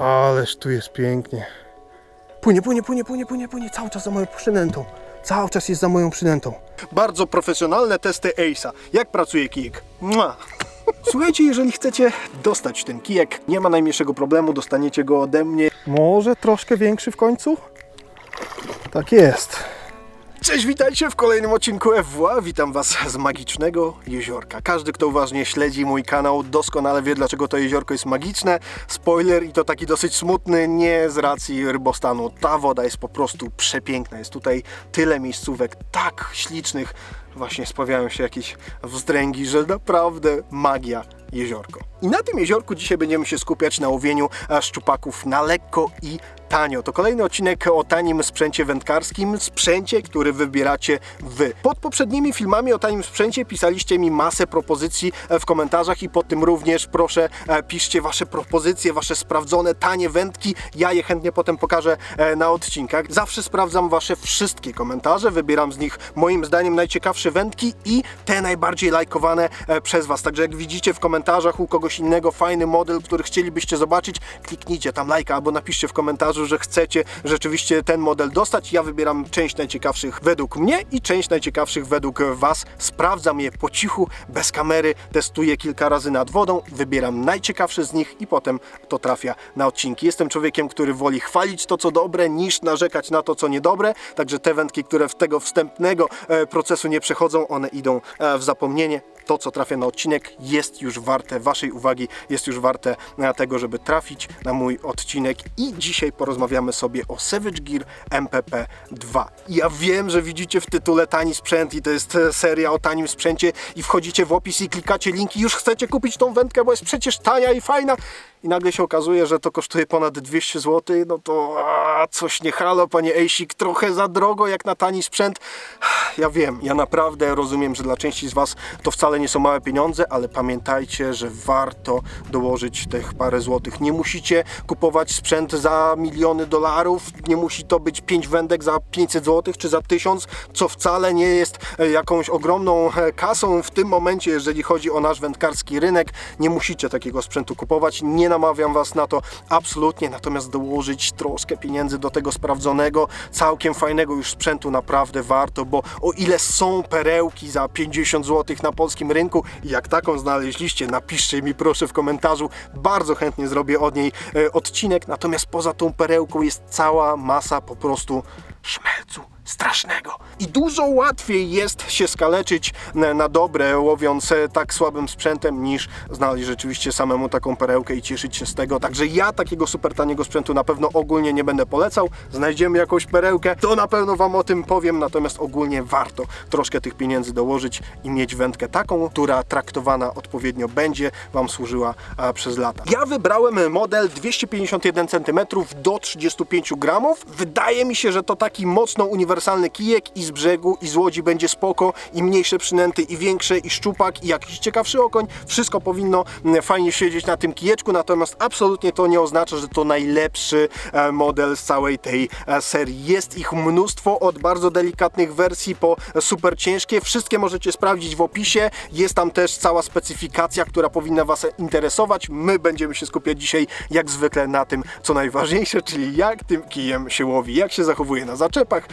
Ależ tu jest pięknie. Płynie, płynie, płynie, płynie, płynie, płynie. Cały czas za moją przynętą. Cały czas jest za moją przynętą. Bardzo profesjonalne testy Ace'a. Jak pracuje kijek? Mua. Słuchajcie, jeżeli chcecie dostać ten kijek, nie ma najmniejszego problemu, dostaniecie go ode mnie. Może troszkę większy w końcu? Tak jest. Cześć, witajcie w kolejnym odcinku FWA. Witam Was z magicznego jeziorka. Każdy, kto uważnie śledzi mój kanał, doskonale wie, dlaczego to jeziorko jest magiczne. Spoiler i to taki dosyć smutny, nie z racji rybostanu. Ta woda jest po prostu przepiękna. Jest tutaj tyle miejscówek tak ślicznych. Właśnie sprawiają się jakieś wzdręgi, że naprawdę magia jeziorko. I na tym jeziorku dzisiaj będziemy się skupiać na łowieniu e, szczupaków na lekko i tanio. To kolejny odcinek o tanim sprzęcie wędkarskim, sprzęcie, który wybieracie wy. Pod poprzednimi filmami o tanim sprzęcie pisaliście mi masę propozycji e, w komentarzach i pod tym również proszę e, piszcie wasze propozycje, wasze sprawdzone tanie wędki. Ja je chętnie potem pokażę na odcinkach. Zawsze sprawdzam wasze wszystkie komentarze, wybieram z nich moim zdaniem najciekawsze wędki i te najbardziej lajkowane e, przez was. Także jak widzicie w komentarzach u kogoś innego fajny model, który chcielibyście zobaczyć, kliknijcie tam lajka albo napiszcie w komentarzu, że chcecie rzeczywiście ten model dostać. Ja wybieram część najciekawszych według mnie i część najciekawszych według was. Sprawdzam je po cichu, bez kamery, testuję kilka razy nad wodą, wybieram najciekawsze z nich i potem to trafia na odcinki. Jestem człowiekiem, który woli chwalić to, co dobre, niż narzekać na to, co niedobre. Także te wędki, które w tego wstępnego e, procesu nie przechodzą, one idą e, w zapomnienie to, co trafia na odcinek, jest już warte Waszej uwagi, jest już warte e, tego, żeby trafić na mój odcinek. I dzisiaj porozmawiamy sobie o Savage Gear MPP 2. Ja wiem, że widzicie w tytule tani sprzęt i to jest e, seria o tanim sprzęcie i wchodzicie w opis i klikacie linki, już chcecie kupić tą wędkę, bo jest przecież tania i fajna. I nagle się okazuje, że to kosztuje ponad 200 zł, no to a, coś nie halo, panie Ejsik, trochę za drogo jak na tani sprzęt. Ja wiem, ja naprawdę rozumiem, że dla części z Was to wcale nie są małe pieniądze, ale pamiętajcie, że warto dołożyć tych parę złotych. Nie musicie kupować sprzęt za miliony dolarów, nie musi to być 5 wędek za 500 złotych czy za 1000, co wcale nie jest e, jakąś ogromną e, kasą w tym momencie, jeżeli chodzi o nasz wędkarski rynek. Nie musicie takiego sprzętu kupować, nie namawiam Was na to absolutnie, natomiast dołożyć troszkę pieniędzy do tego sprawdzonego, całkiem fajnego już sprzętu naprawdę warto, bo o ile są perełki za 50 zł na polskim rynku. Jak taką znaleźliście, napiszcie mi proszę w komentarzu, bardzo chętnie zrobię od niej e, odcinek, natomiast poza tą perełką jest cała masa po prostu szmelcu strasznego. I dużo łatwiej jest się skaleczyć na, na dobre, łowiąc e, tak słabym sprzętem, niż znaleźć rzeczywiście samemu taką perełkę i cieszyć się z tego. Także ja takiego super taniego sprzętu na pewno ogólnie nie będę polecał. Znajdziemy jakąś perełkę, to na pewno Wam o tym powiem, natomiast ogólnie warto troszkę tych pieniędzy dołożyć i mieć wędkę taką, która traktowana odpowiednio będzie Wam służyła e, przez lata. Ja wybrałem model 251 cm do 35 gramów. Wydaje mi się, że to taki mocno uniwersalny kijek i z brzegu i z łodzi będzie spoko i mniejsze przynęty i większe i szczupak i jakiś ciekawszy okoń. Wszystko powinno mm, fajnie siedzieć na tym kijeczku, natomiast absolutnie to nie oznacza, że to najlepszy e, model z całej tej e, serii. Jest ich mnóstwo od bardzo delikatnych wersji po super ciężkie. Wszystkie możecie sprawdzić w opisie. Jest tam też cała specyfikacja, która powinna Was interesować. My będziemy się skupiać dzisiaj jak zwykle na tym, co najważniejsze, czyli jak tym kijem się łowi, jak się zachowuje na zaczepach,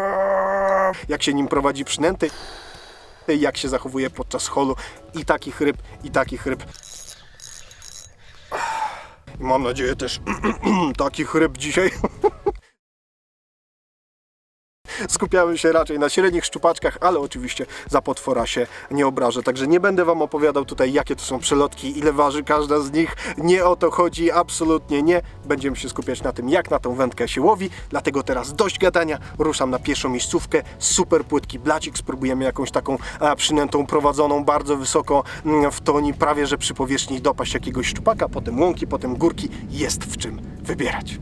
jak się nim prowadzi przynęty, jak się zachowuje podczas holu i takich ryb, i takich ryb. Mam nadzieję też takich ryb dzisiaj. Skupiamy się raczej na średnich szczupaczkach, ale oczywiście za potwora się nie obrażę. Także nie będę Wam opowiadał tutaj, jakie to są przelotki, ile waży każda z nich. Nie o to chodzi, absolutnie nie. Będziemy się skupiać na tym, jak na tą wędkę się łowi. Dlatego teraz dość gadania, ruszam na pierwszą miejscówkę. Super płytki blacik, spróbujemy jakąś taką a, przynętą prowadzoną bardzo wysoko mm, w toni, prawie że przy powierzchni dopaść jakiegoś szczupaka, potem łąki, potem górki. Jest w czym wybierać.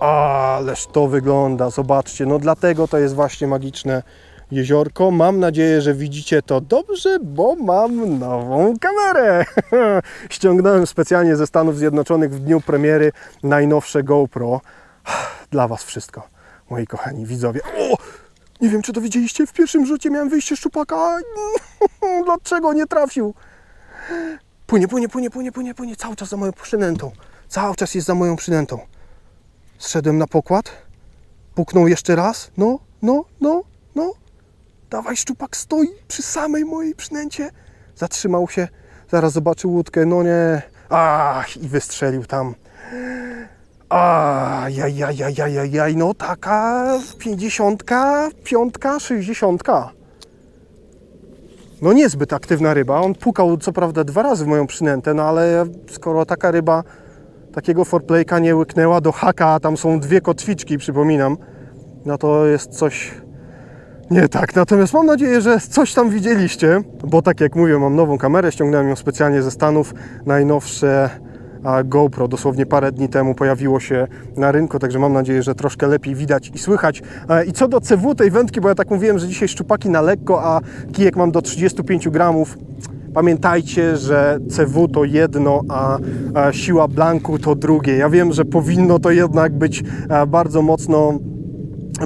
Ależ to wygląda, zobaczcie, no dlatego to jest właśnie magiczne jeziorko. Mam nadzieję, że widzicie to dobrze, bo mam nową kamerę. Ściągnąłem specjalnie ze Stanów Zjednoczonych w dniu premiery najnowsze GoPro. Dla Was wszystko, moi kochani widzowie. O! Nie wiem, czy to widzieliście, w pierwszym rzucie miałem wyjście szczupaka. Dlaczego nie trafił? Płynie, płynie, płynie, płynie, płynie, płynie, cały czas za moją przynętą. Cały czas jest za moją przynętą. Zszedłem na pokład. Puknął jeszcze raz. No, no, no, no. Dawaj, szczupak stoi przy samej mojej przynęcie. Zatrzymał się. Zaraz zobaczył łódkę. No nie. Ach, i wystrzelił tam. Ajajajajajaj, no taka pięćdziesiątka, piątka, sześćdziesiątka. No niezbyt aktywna ryba. On pukał co prawda dwa razy w moją przynętę, no ale skoro taka ryba takiego foreplayka nie łyknęła do haka, a tam są dwie kotwiczki, przypominam, no to jest coś nie tak. Natomiast mam nadzieję, że coś tam widzieliście, bo tak jak mówię, mam nową kamerę, ściągnąłem ją specjalnie ze Stanów, najnowsze GoPro dosłownie parę dni temu pojawiło się na rynku, także mam nadzieję, że troszkę lepiej widać i słychać. E, I co do CW tej wędki, bo ja tak mówiłem, że dzisiaj szczupaki na lekko, a kijek mam do 35 gramów. Pamiętajcie, że CW to jedno, a, siła blanku to drugie. Ja wiem, że powinno to jednak być e, bardzo mocno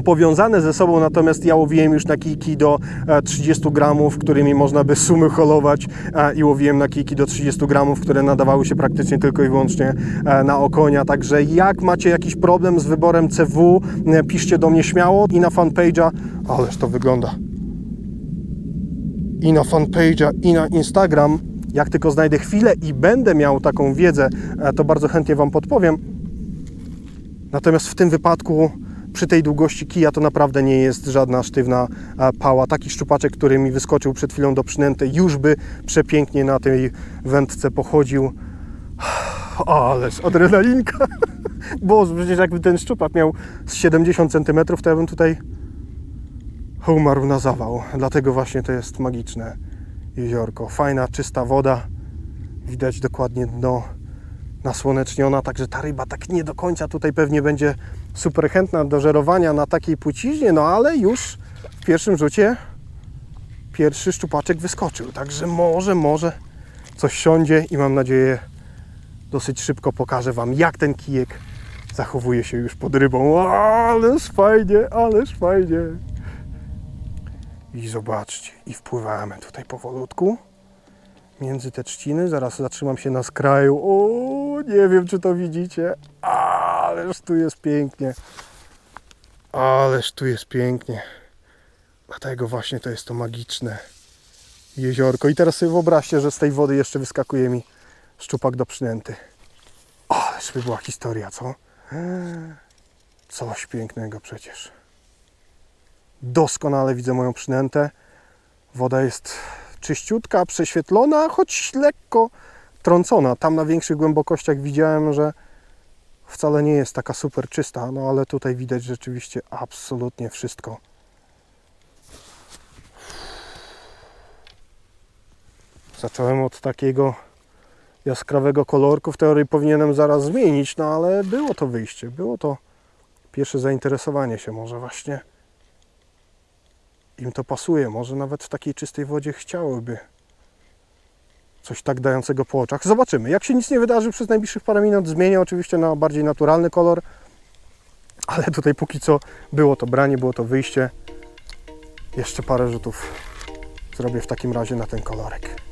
powiązane ze sobą, natomiast ja łowiłem już na kijki do e, 30 gramów, którymi można by sumy holować e, i łowiłem na kijki do 30 gramów, które nadawały się praktycznie tylko i wyłącznie e, na okonia, także jak macie jakiś problem z wyborem CW, e, piszcie do mnie śmiało i na fanpage'a, ależ to wygląda i na fanpage'a, i na Instagram. Jak tylko znajdę chwilę i będę miał taką wiedzę, e, to bardzo chętnie Wam podpowiem. Natomiast w tym wypadku, przy tej długości kija, to naprawdę nie jest żadna sztywna e, pała. Taki szczupaczek, który mi wyskoczył przed chwilą do przynęty, już by przepięknie na tej wędce pochodził. Ależ adrenalinka. Boże, przecież jakby ten szczupak miał z 70 cm, to ja bym tutaj umarł na zawał. Dlatego właśnie to jest magiczne jeziorko. Fajna, czysta woda. Widać dokładnie dno nasłoneczniona, także ta ryba tak nie do końca tutaj pewnie będzie super chętna do żerowania na takiej płciźnie, no ale już w pierwszym rzucie pierwszy szczupaczek wyskoczył, także może, może coś siądzie i mam nadzieję dosyć szybko pokażę Wam, jak ten kijek zachowuje się już pod rybą. Ależ fajnie, ależ fajnie. I zobaczcie, i wpływamy tutaj powolutku między te trzciny. Zaraz zatrzymam się na skraju. O, nie wiem, czy to widzicie. Ależ tu jest pięknie. Ależ tu jest pięknie. Dlatego właśnie to jest to magiczne jeziorko. I teraz sobie wyobraźcie, że z tej wody jeszcze wyskakuje mi szczupak do przynęty. Ależ by była historia, co? Coś pięknego przecież. Doskonale widzę moją przynętę. Woda jest czyściutka, prześwietlona, choć lekko trącona. Tam na większych głębokościach widziałem, że wcale nie jest taka super czysta, no ale tutaj widać rzeczywiście absolutnie wszystko. Zacząłem od takiego jaskrawego kolorku. W teorii powinienem zaraz zmienić, no ale było to wyjście, było to pierwsze zainteresowanie się może właśnie im to pasuje. Może nawet w takiej czystej wodzie chciałyby coś tak dającego po oczach. Zobaczymy. Jak się nic nie wydarzy przez najbliższych parę minut, zmienię oczywiście na bardziej naturalny kolor. Ale tutaj póki co było to branie, było to wyjście. Jeszcze parę rzutów zrobię w takim razie na ten kolorek.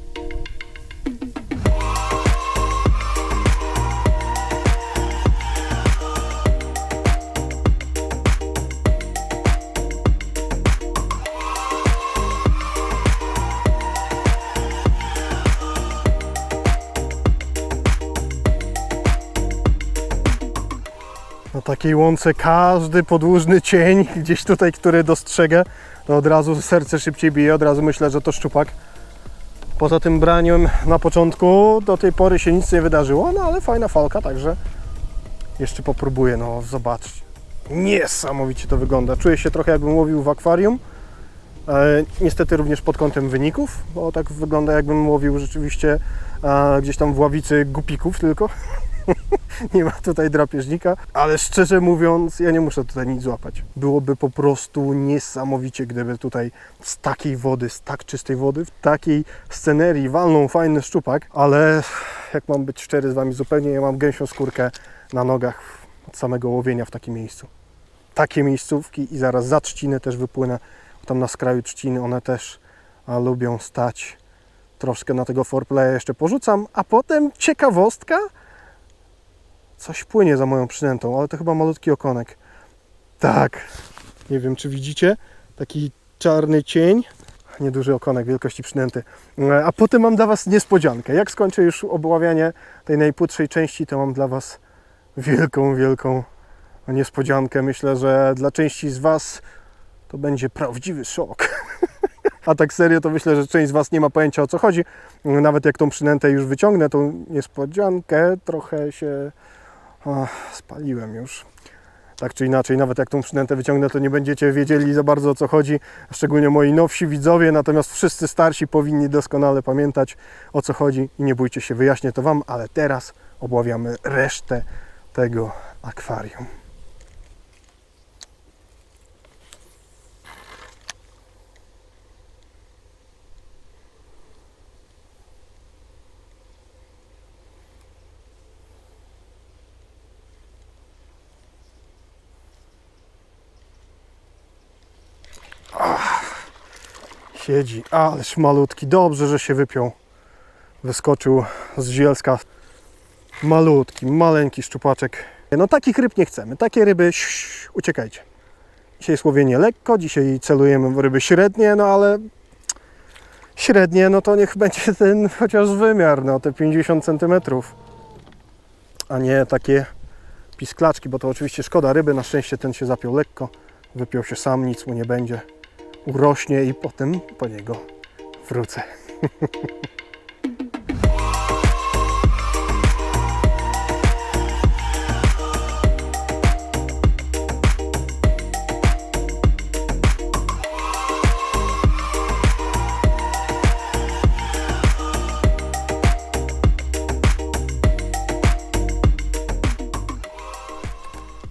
Takiej łące każdy podłużny cień, gdzieś tutaj, który dostrzegę, to od razu serce szybciej bije, od razu myślę, że to szczupak. Poza tym braniem na początku do tej pory się nic nie wydarzyło, no ale fajna falka, także jeszcze popróbuję, no zobaczcie. Niesamowicie to wygląda. Czuję się trochę jakbym łowił w akwarium. E, niestety również pod kątem wyników, bo tak wygląda jakbym łowił rzeczywiście e, gdzieś tam w ławicy gupików tylko. nie ma tutaj drapieżnika, ale szczerze mówiąc, ja nie muszę tutaj nic złapać. Byłoby po prostu niesamowicie, gdyby tutaj z takiej wody, z tak czystej wody, w takiej scenerii walną fajny szczupak, ale jak mam być szczery z Wami zupełnie, ja mam gęsią skórkę na nogach od samego łowienia w takim miejscu. Takie miejscówki i zaraz za trzciny też wypłynę, tam na skraju trzciny one też a, lubią stać. Troszkę na tego foreplaya jeszcze porzucam, a potem ciekawostka, Coś płynie za moją przynętą, ale to chyba malutki okonek. Tak. Nie wiem, czy widzicie? Taki czarny cień. Nieduży okonek wielkości przynęty. E, A potem mam dla Was niespodziankę. Jak skończę już obławianie tej najpłytszej części, to mam dla Was wielką, wielką niespodziankę. Myślę, że dla części z Was to będzie prawdziwy szok. A tak serio, to myślę, że część z Was nie ma pojęcia o co chodzi. Nawet jak tą przynętę już wyciągnę, tą niespodziankę, trochę się spaliłem już. Tak czy inaczej, nawet jak tą przynętę wyciągnę, to nie będziecie wiedzieli za bardzo o co chodzi, szczególnie moi nowsi widzowie, natomiast wszyscy starsi powinni doskonale pamiętać o co chodzi i nie bójcie się, wyjaśnię to Wam, ale teraz obławiamy resztę tego akwarium. Siedzi, ależ malutki, dobrze, że się wypiął. Wyskoczył z zielska. Malutki, maleńki szczupaczek. No takich ryb nie chcemy, takie ryby uciekajcie. Dzisiaj słowienie lekko, dzisiaj celujemy w ryby średnie, no ale średnie, no to niech będzie ten chociaż wymiar, no te 50 cm. A nie takie pisklaczki, bo to oczywiście szkoda ryby, na szczęście ten się zapiął lekko, wypiął się sam, nic mu nie będzie urośnie i potem po niego wrócę.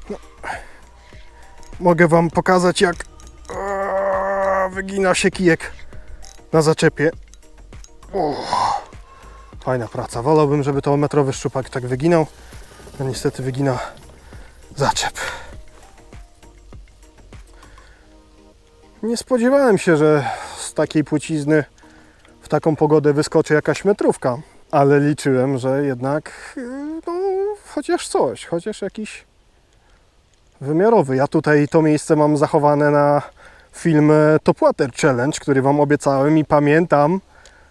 No. Mogę Wam pokazać, jak wygina się kijek na zaczepie. Fajna praca. Wolałbym, żeby to metrowy szczupak tak wyginął. No niestety wygina zaczep. Nie spodziewałem się, że z takiej płcizny w taką pogodę wyskoczy jakaś metrówka, ale liczyłem, że jednak yy, no, chociaż coś, chociaż jakiś wymiarowy. Ja tutaj to miejsce mam zachowane na film e, Top Water Challenge, który Wam obiecałem i pamiętam,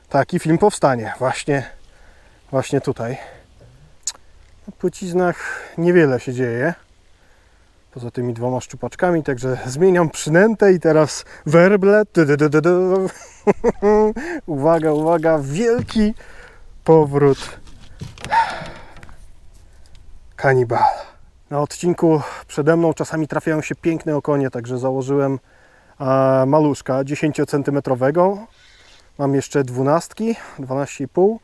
taki film powstanie właśnie, właśnie tutaj. Na płyciznach niewiele się dzieje, poza tymi dwoma szczupaczkami, także zmieniam przynętę i teraz werble. Uwaga, uwaga, wielki powrót kanibala. Na odcinku przede mną czasami trafiają się piękne okonie, także założyłem maluszka 10 cm. Mam jeszcze dwunastki, 12,5.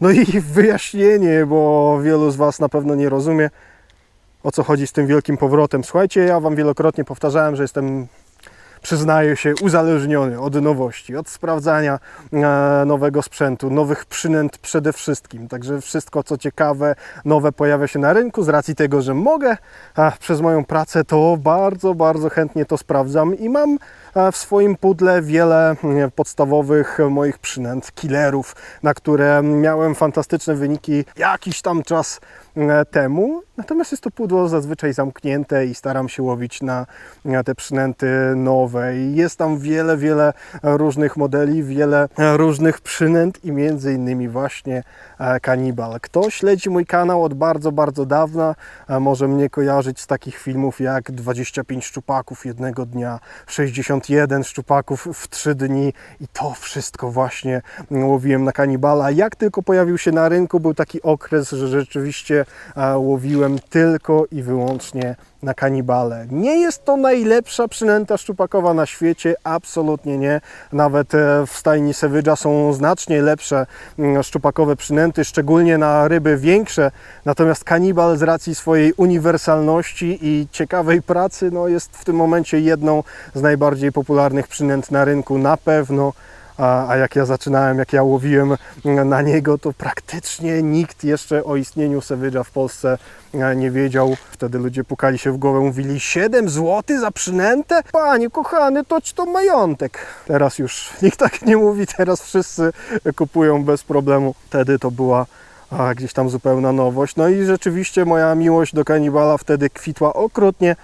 No i wyjaśnienie, bo wielu z Was na pewno nie rozumie o co chodzi z tym wielkim powrotem. Słuchajcie, ja Wam wielokrotnie powtarzałem, że jestem przyznaję się, uzależniony od nowości, od sprawdzania e, nowego sprzętu, nowych przynęt przede wszystkim. Także wszystko, co ciekawe, nowe pojawia się na rynku. Z racji tego, że mogę przez moją pracę, to bardzo, bardzo chętnie to sprawdzam i mam e, w swoim pudle wiele mm, podstawowych moich przynęt, killerów, na które miałem fantastyczne wyniki jakiś tam czas e, temu. Natomiast jest to pudło zazwyczaj zamknięte i staram się łowić na na te przynęty nowe. I jest tam wiele, wiele różnych modeli, wiele różnych przynęt i między innymi właśnie e, kanibal. Kto śledzi mój kanał od bardzo, bardzo dawna, e, może mnie kojarzyć z takich filmów jak 25 szczupaków jednego dnia, 61 szczupaków w 3 dni i to wszystko właśnie łowiłem na kanibala. Jak tylko pojawił się na rynku, był taki okres, że rzeczywiście łowiłem tylko i wyłącznie na kanibale. Nie jest to najlepsza przynęta szczupakowa na świecie, absolutnie nie. Nawet e, w stajni Savage'a są znacznie lepsze mm, szczupakowe przynęty, szczególnie na ryby większe. Natomiast kanibal z racji swojej uniwersalności i ciekawej pracy no jest w tym momencie jedną z najbardziej popularnych przynęt na rynku na pewno. A, a jak ja zaczynałem, jak ja łowiłem na niego, to praktycznie nikt jeszcze o istnieniu Savage'a w Polsce e, nie wiedział. Wtedy ludzie pukali się w głowę, mówili 7 zł za przynętę? Panie kochany, toć to majątek. Teraz już nikt tak nie mówi, teraz wszyscy kupują bez problemu. Wtedy to była a, gdzieś tam zupełna nowość. No i rzeczywiście moja miłość do kanibala wtedy kwitła okrutnie,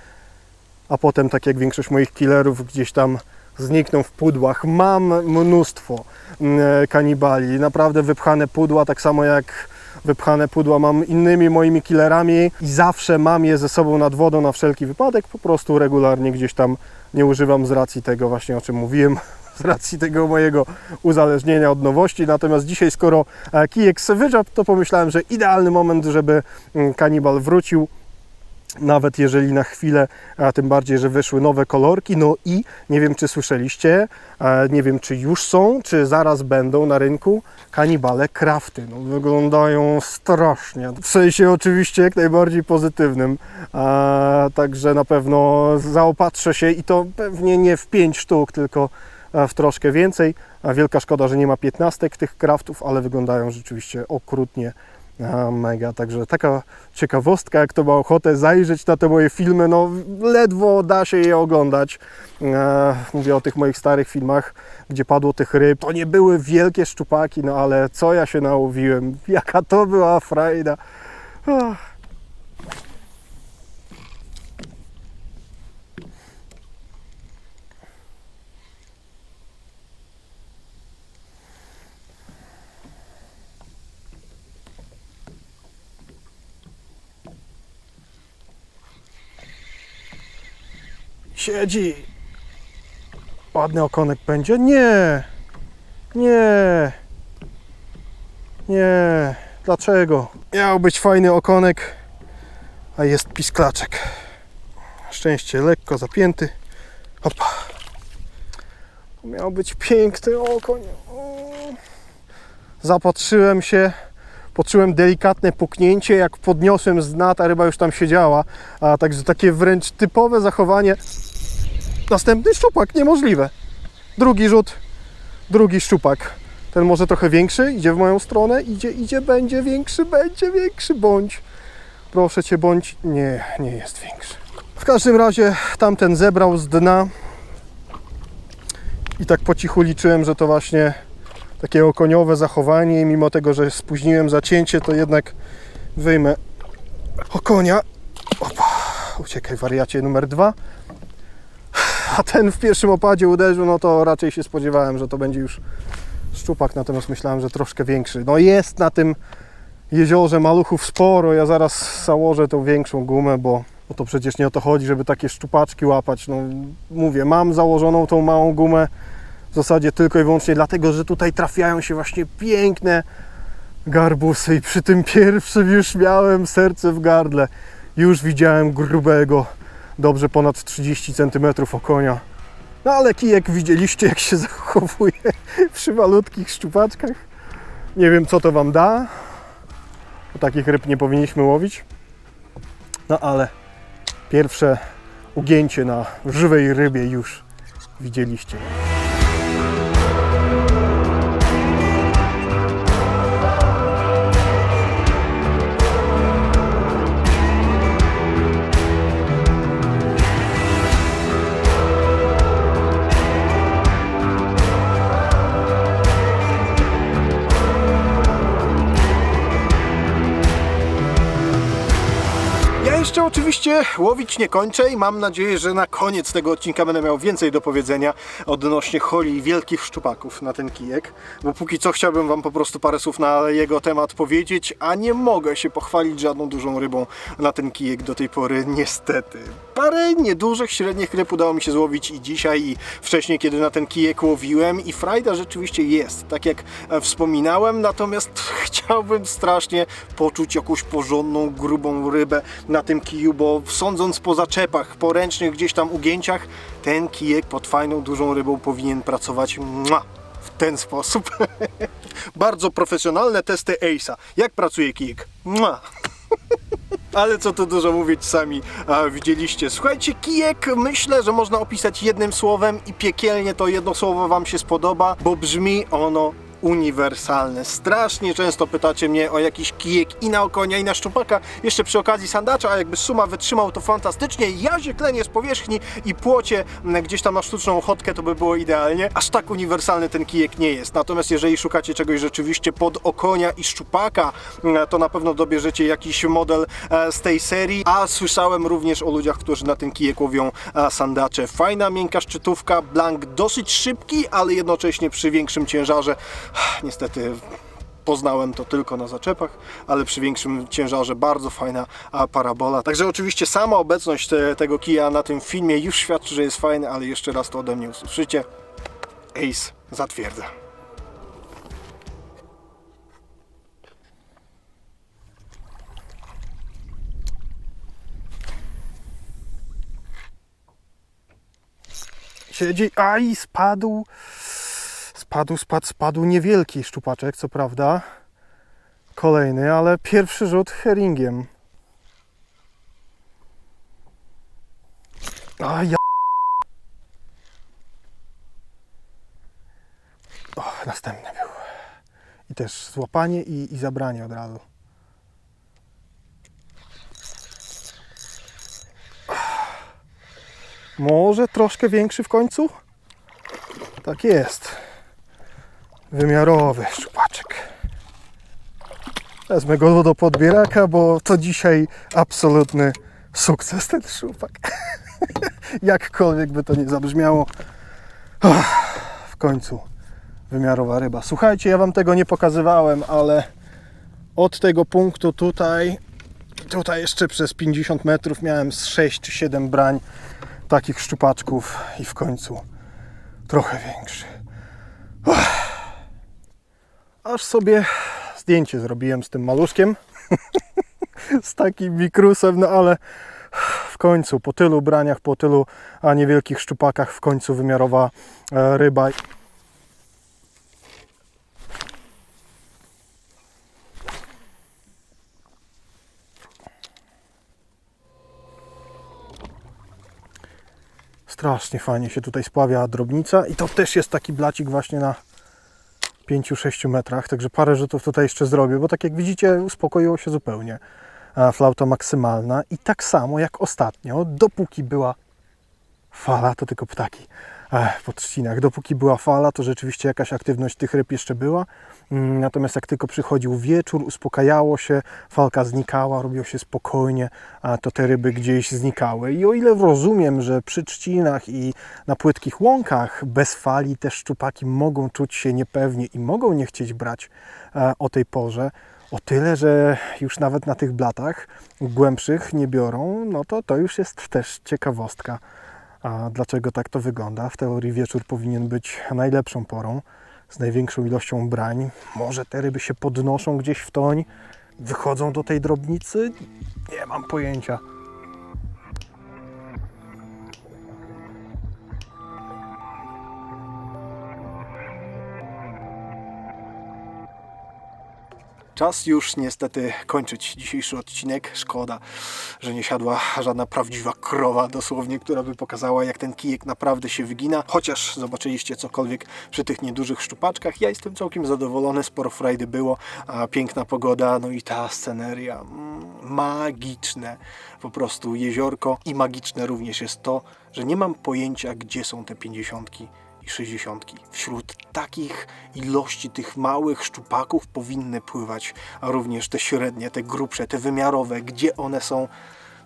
a potem, tak jak większość moich killerów, gdzieś tam znikną w pudłach. Mam mnóstwo mm, kanibali, naprawdę wypchane pudła, tak samo jak wypchane pudła mam innymi moimi killerami i zawsze mam je ze sobą nad wodą na wszelki wypadek, po prostu regularnie gdzieś tam nie używam z racji tego właśnie o czym mówiłem, z racji tego mojego uzależnienia od nowości. Natomiast dzisiaj, skoro e, kijek wydrzał, to pomyślałem, że idealny moment, żeby mm, kanibal wrócił. Nawet jeżeli na chwilę, a tym bardziej, że wyszły nowe kolorki. No i nie wiem, czy słyszeliście, e, nie wiem, czy już są, czy zaraz będą na rynku kanibale krafty. No, wyglądają strasznie. W sensie oczywiście jak najbardziej pozytywnym. A, także na pewno zaopatrzę się i to pewnie nie w 5 sztuk, tylko e, w troszkę więcej. A wielka szkoda, że nie ma 15 tych kraftów, ale wyglądają rzeczywiście okrutnie mega. Także taka ciekawostka, jak to ma ochotę zajrzeć na te moje filmy, no ledwo da się je oglądać. E, mówię o tych moich starych filmach, gdzie padło tych ryb. To nie były wielkie szczupaki, no ale co ja się nałowiłem. Jaka to była frajda. Ach. Siedzi. Ładny okonek będzie? Nie. Nie. Nie. Dlaczego? Miał być fajny okonek, a jest pisklaczek. Szczęście lekko zapięty. Hopa. Miał być piękny okoń. Zapatrzyłem się. Poczułem delikatne puknięcie, jak podniosłem z dna, ta ryba już tam siedziała, a także takie wręcz typowe zachowanie. Następny szczupak, niemożliwe. Drugi rzut, drugi szczupak. Ten może trochę większy, idzie w moją stronę, idzie, idzie, będzie większy, będzie większy, bądź. Proszę Cię, bądź. Nie, nie jest większy. W każdym razie tamten zebrał z dna i tak po cichu liczyłem, że to właśnie takie okoniowe zachowanie mimo tego, że spóźniłem zacięcie, to jednak wyjmę okonia. Opa, uciekaj wariacie numer dwa. A ten w pierwszym opadzie uderzył, no to raczej się spodziewałem, że to będzie już szczupak, natomiast myślałem, że troszkę większy. No jest na tym jeziorze maluchów sporo, ja zaraz założę tą większą gumę, bo, bo to przecież nie o to chodzi, żeby takie szczupaczki łapać. No mówię, mam założoną tą małą gumę w zasadzie tylko i wyłącznie dlatego, że tutaj trafiają się właśnie piękne garbusy i przy tym pierwszym już miałem serce w gardle. Już widziałem grubego, dobrze ponad 30 cm okonia. No ale kijek widzieliście jak się zachowuje przy malutkich szczupaczkach. Nie wiem co to Wam da, bo takich ryb nie powinniśmy łowić. No ale pierwsze ugięcie na żywej rybie już widzieliście. Oczywiście łowić nie kończę i mam nadzieję, że na koniec tego odcinka będę miał więcej do powiedzenia odnośnie holi wielkich szczupaków na ten kijek, bo póki co chciałbym Wam po prostu parę słów na jego temat powiedzieć, a nie mogę się pochwalić żadną dużą rybą na ten kijek do tej pory, niestety. Parę niedużych, średnich ryb udało mi się złowić i dzisiaj, i wcześniej, kiedy na ten kijek łowiłem i frajda rzeczywiście jest, tak jak e, wspominałem, natomiast chciałbym strasznie poczuć jakąś porządną, grubą rybę na tym kiju, bo sądząc po zaczepach, po ręcznych gdzieś tam ugięciach, ten kijek pod fajną, dużą rybą powinien pracować mua, w ten sposób. Bardzo profesjonalne testy ACE'a. Jak pracuje kijek? Mua. Ale co tu dużo mówić, sami a, widzieliście. Słuchajcie, kijek myślę, że można opisać jednym słowem i piekielnie to jedno słowo Wam się spodoba, bo brzmi ono uniwersalny. Strasznie często pytacie mnie o jakiś kijek i na okonia i na szczupaka, jeszcze przy okazji sandacza, a jakby suma wytrzymał to fantastycznie, jazie klenie z powierzchni i płocie gdzieś tam na sztuczną ochotkę to by było idealnie. Aż tak uniwersalny ten kijek nie jest. Natomiast jeżeli szukacie czegoś rzeczywiście pod okonia i szczupaka, to na pewno dobierzecie jakiś model e, z tej serii, a słyszałem również o ludziach, którzy na ten kijek łowią e, sandacze. Fajna, miękka szczytówka, blank dosyć szybki, ale jednocześnie przy większym ciężarze. Niestety poznałem to tylko na zaczepach, ale przy większym ciężarze bardzo fajna parabola. Także oczywiście sama obecność te, tego kija na tym filmie już świadczy, że jest fajny, ale jeszcze raz to ode mnie usłyszycie. Ace zatwierdza. Siedzi, aj, spadł. Spadł, spadł, spadł niewielki szczupaczek, co prawda. Kolejny, ale pierwszy rzut heringiem. A ja. O, następny był. I też złapanie i, i zabranie od razu. Może troszkę większy w końcu? Tak jest. Wymiarowy szczupaczek. Wezmę go do podbieraka, bo to dzisiaj absolutny sukces ten szczupak. Jakkolwiek by to nie zabrzmiało. W końcu wymiarowa ryba. Słuchajcie, ja Wam tego nie pokazywałem, ale od tego punktu tutaj, tutaj jeszcze przez 50 metrów miałem z 6 czy 7 brań takich szczupaczków i w końcu trochę większy. Aż sobie zdjęcie zrobiłem z tym maluszkiem, z takim mikrusem, no ale w końcu po tylu braniach, po tylu a niewielkich szczupakach, w końcu wymiarowa e, ryba. Strasznie fajnie się tutaj spławia drobnica i to też jest taki blacik właśnie na 5-6 metrach, także parę rzutów tutaj jeszcze zrobię, bo tak jak widzicie uspokoiło się zupełnie flauta maksymalna i tak samo jak ostatnio, dopóki była fala, to tylko ptaki Ech, po trzcinach, dopóki była fala, to rzeczywiście jakaś aktywność tych ryb jeszcze była, Mm, natomiast jak tylko przychodził wieczór, uspokajało się, falka znikała, robiło się spokojnie, a to te ryby gdzieś znikały. I o ile rozumiem, że przy trzcinach i na płytkich łąkach bez fali te szczupaki mogą czuć się niepewnie i mogą nie chcieć brać e, o tej porze, o tyle, że już nawet na tych blatach głębszych nie biorą, no to to już jest też ciekawostka. A dlaczego tak to wygląda? W teorii wieczór powinien być najlepszą porą, z największą ilością brań. Może te ryby się podnoszą gdzieś w toń, wychodzą do tej drobnicy? Nie mam pojęcia. Czas już niestety kończyć dzisiejszy odcinek. Szkoda, że nie siadła żadna prawdziwa krowa, dosłownie, która by pokazała, jak ten kijek naprawdę się wygina. Chociaż zobaczyliście cokolwiek przy tych niedużych szczupaczkach. Ja jestem całkiem zadowolony, sporo frajdy było, piękna pogoda, no i ta sceneria. Mm, magiczne po prostu jeziorko. I magiczne również jest to, że nie mam pojęcia, gdzie są te pięćdziesiątki i 60. Wśród takich ilości tych małych szczupaków powinny pływać, również te średnie, te grubsze, te wymiarowe, gdzie one są.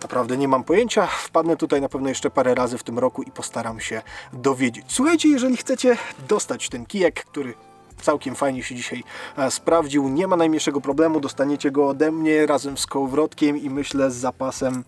Naprawdę nie mam pojęcia. Wpadnę tutaj na pewno jeszcze parę razy w tym roku i postaram się dowiedzieć. Słuchajcie, jeżeli chcecie dostać ten kijek, który całkiem fajnie się dzisiaj e, sprawdził, nie ma najmniejszego problemu. Dostaniecie go ode mnie razem z kołowrotkiem i myślę z zapasem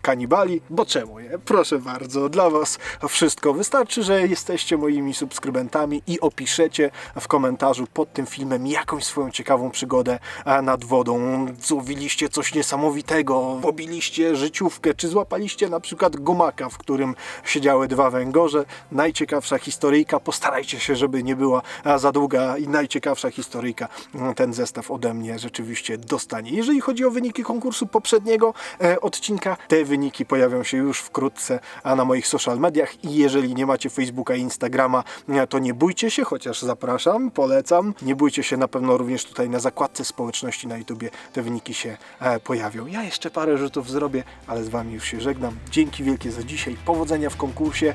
kanibali, bo czemu nie? Proszę bardzo, dla Was wszystko. Wystarczy, że jesteście moimi subskrybentami i opiszecie w komentarzu pod tym filmem jakąś swoją ciekawą przygodę e, nad wodą. Złowiliście coś niesamowitego, pobiliście życiówkę, czy złapaliście na przykład gumaka, w którym siedziały dwa węgorze. Najciekawsza historyjka, postarajcie się, żeby nie była e, za długa i najciekawsza historyjka mm, ten zestaw ode mnie rzeczywiście dostanie. Jeżeli chodzi o wyniki konkursu poprzedniego e, odcinka, te wyniki pojawią się już wkrótce a na moich social mediach i jeżeli nie macie Facebooka i Instagrama, to nie bójcie się, chociaż zapraszam, polecam. Nie bójcie się, na pewno również tutaj na zakładce społeczności na YouTubie te wyniki się e, pojawią. Ja jeszcze parę rzutów zrobię, ale z Wami już się żegnam. Dzięki wielkie za dzisiaj, powodzenia w konkursie,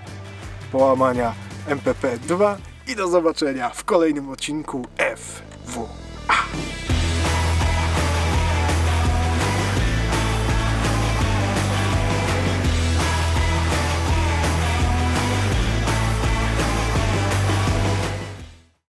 połamania MPP 2 i do zobaczenia w kolejnym odcinku FWA.